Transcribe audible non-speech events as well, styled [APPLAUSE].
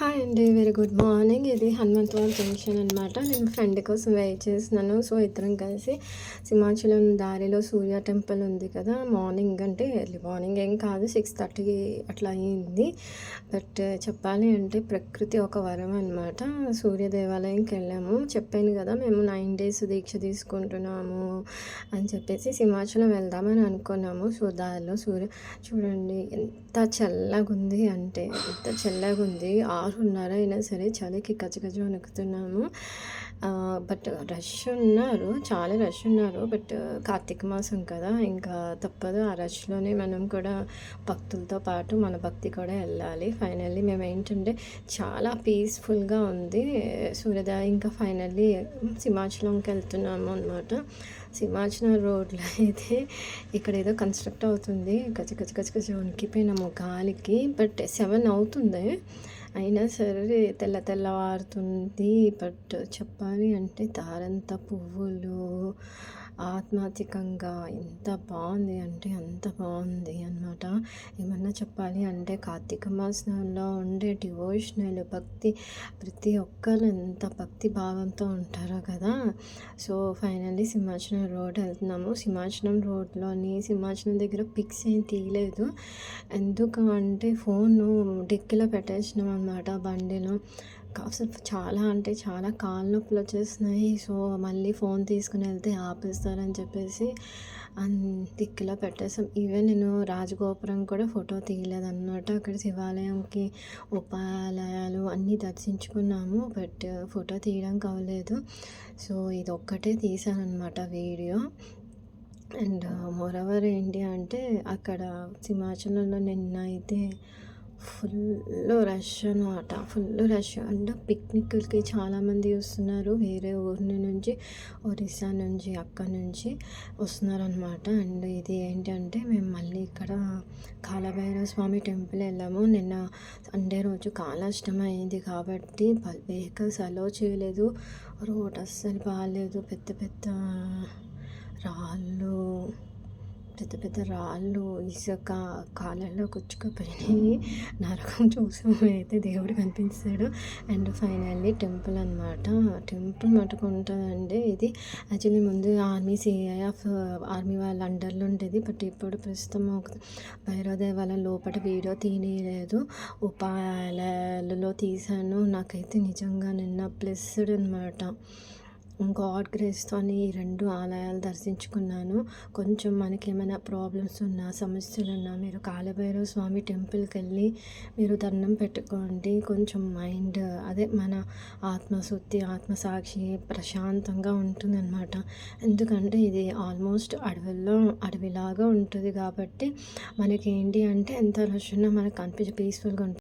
Hi అండి very good morning ఇది హనుమంతవాల్ junction అనమాట నేను ఫ్రెండ్ కోసం వెయిట్ చేస్తున్నాను. సో ఇద్దరం కలిసి సింహాచలం దారిలో సూర్య టెంపుల్ ఉంది కదా మార్నింగ్ అంటే ఎర్లీ మార్నింగ్ ఏం కాదు సిక్స్ థర్టీ అట్లా అయ్యింది బట్ చెప్పాలి అంటే ప్రకృతి ఒక వరం అనమాట సూర్య దేవాలయంకి వెళ్ళాము. చెప్పాను కదా మేము నైన్ డేస్ దీక్ష తీసుకుంటున్నాము అని చెప్పేసి సింహాచలం వెళ్దామని అనుకున్నాము. సో దారిలో సూర్య చూడండి ఎంత చల్లగా ఉంది అంటే ఎంత చల్లగా ఉంది ఆరున్నర అయినా సరే చలికి గజగజ వణుకుతున్నాము. బట్ రష్ ఉన్నారు. చాలా రష్ ఉన్నారు. బట్ కార్తీక మాసం కదా. ఇంకా తప్పదు. ఆ రష్లోనే మనం కూడా భక్తులతో పాటు మన భక్తి కూడా వెళ్ళాలి. ఫైనల్లీ మేము ఏంటంటే చాలా పీస్ఫుల్గా ఉంది. సూర్యోదయ ఇంకా ఫైనల్లీ సింహాచలంకి వెళ్తున్నాము అనమాట సింహాచలం రోడ్లో అయితే ఇక్కడ ఏదో కన్స్ట్రక్ట్ అవుతుంది. గజ గజ గజ గజ వణికిపోయినాము గాలికి. బట్ సెవెన్ అవుతుంది. అయినా సరే తెల్ల తెల్లవారుతుంది బట్ చెప్పాలి అంటే తారంత పువ్వులు ఆత్మాతికంగా ఎంత బాగుంది అంటే అంత బాగుంది అనమాట ఏమన్నా చెప్పాలి అంటే కార్తీక మాసంలో ఉండే డివోషనల్ భక్తి ప్రతి ఒక్కరు ఎంత భక్తి భావంతో ఉంటారో కదా. సో ఫైనల్లీ సింహాచలం రోడ్ వెళ్తున్నాము. సింహాచలం రోడ్లోని సింహాచలం దగ్గర పిక్స్ ఏం తీయలేదు. ఎందుకు అంటే ఫోను డిక్కీలో పెట్టేసినాం అనమాట బండిలో. కాసేపు చాలా అంటే చాలా కాళ్ళ నొప్పులు వచ్చేస్తున్నాయి సో మళ్ళీ ఫోన్ తీసుకుని వెళ్తే ఆపేస్తారని చెప్పేసి దిక్కులో పెట్టేసాం ఈవెన్ నేను రాజగోపురం కూడా ఫోటో తీయలేదన్నమాట. అక్కడ శివాలయంకి ఉపాలయాలు అన్నీ దర్శించుకున్నాము. బట్ ఫోటో తీయడం కావలేదు సో ఇది ఒక్కటే తీసానమాట వీడియో. అండ్ మోరవర్ ఏంటి అంటే అక్కడ సింహాచలంలో నిన్న అయితే ఫుల్ రష్ అనమాట ఫుల్ రష్. అండ్ పిక్నిక్కి చాలామంది వస్తున్నారు. వేరే ఊరి నుంచి ఒరిస్సా నుంచి అక్కడ నుంచి వస్తున్నారనమాట అండ్ ఇది ఏంటంటే మేము మళ్ళీ ఇక్కడ కాలభైరవ స్వామి టెంపుల్ వెళ్ళాము. నిన్న సండే రోజు కాలాష్టం అయింది కాబట్టి వెహికల్స్ అలో చేయలేదు. రోడ్ అస్సలు బాగాలేదు పెద్ద పెద్ద రాళ్ళు పెద్ద పెద్ద రాళ్ళు ఇసుక కాళ్ళల్లో కుచ్చుకుపోయినాయి [LAUGHS] నరకం చూసాము అయితే దేవుడు కనిపించాడు అండ్ ఫైనల్లీ టెంపుల్ అనమాట టెంపుల్ మటుకు ఉంటుందండి. ఇది యాక్చువల్లీ ముందు ఆర్మీ సిఐఎఫ్ ఆర్మీ వాళ్ళ అండర్లో ఉండేది. బట్ ఇప్పుడు ప్రస్తుతం ఒక వాళ్ళ లోపల వీడియో తీయలేదు. ఉపాయాలలో తీశాను. నాకైతే నిజంగా నిన్న ప్లెస్డ్ అనమాట గాడ్ గ్రేస్తో ఈ రెండు ఆలయాలు దర్శించుకున్నాను. కొంచెం మనకి ఏమైనా ప్రాబ్లమ్స్ ఉన్నా సమస్యలు ఉన్నా మీరు కాలభైరవ స్వామి టెంపుల్కి వెళ్ళి మీరు దండం పెట్టుకోండి. కొంచెం మైండ్ అదే మన ఆత్మశుద్ధి ఆత్మసాక్షి ప్రశాంతంగా ఉంటుందన్నమాట. ఎందుకంటే ఇది ఆల్మోస్ట్ అడవిలో అడవిలాగా ఉంటుంది కాబట్టి మనకి ఏంటి అంటే ఎంత రష్ ఉన్నా మనకు కనిపించే పీస్ఫుల్గా ఉంటుంది